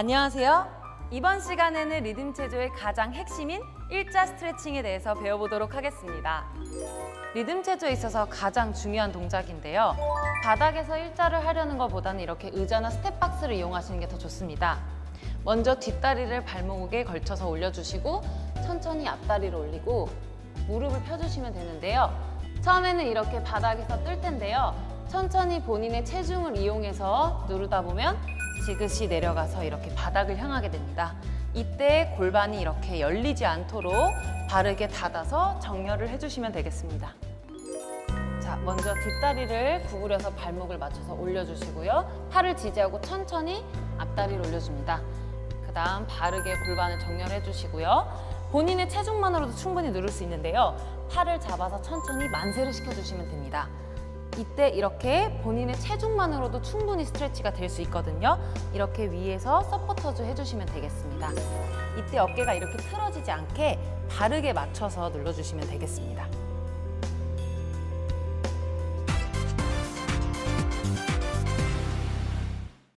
안녕하세요. 이번 시간에는 리듬 체조의 가장 핵심인 일자 스트레칭에 대해서 배워보도록 하겠습니다. 리듬 체조에 있어서 가장 중요한 동작인데요. 바닥에서 일자를 하려는 것보다는 이렇게 의자나 스텝박스를 이용하시는 게 더 좋습니다. 먼저 뒷다리를 발목에 걸쳐서 올려주시고 천천히 앞다리를 올리고 무릎을 펴주시면 되는데요. 처음에는 이렇게 바닥에서 뜰 텐데요. 천천히 본인의 체중을 이용해서 누르다 보면 지그시 내려가서 이렇게 바닥을 향하게 됩니다. 이때 골반이 이렇게 열리지 않도록 바르게 닫아서 정렬을 해주시면 되겠습니다. 자, 먼저 뒷다리를 구부려서 발목을 맞춰서 올려주시고요. 팔을 지지하고 천천히 앞다리를 올려줍니다. 그 다음 바르게 골반을 정렬해 주시고요. 본인의 체중만으로도 충분히 누를 수 있는데요. 팔을 잡아서 천천히 만세를 시켜주시면 됩니다. 이때 이렇게 본인의 체중만으로도 충분히 스트레치가 될 수 있거든요. 이렇게 위에서 서포터즈 해주시면 되겠습니다. 이때 어깨가 이렇게 틀어지지 않게 바르게 맞춰서 눌러주시면 되겠습니다.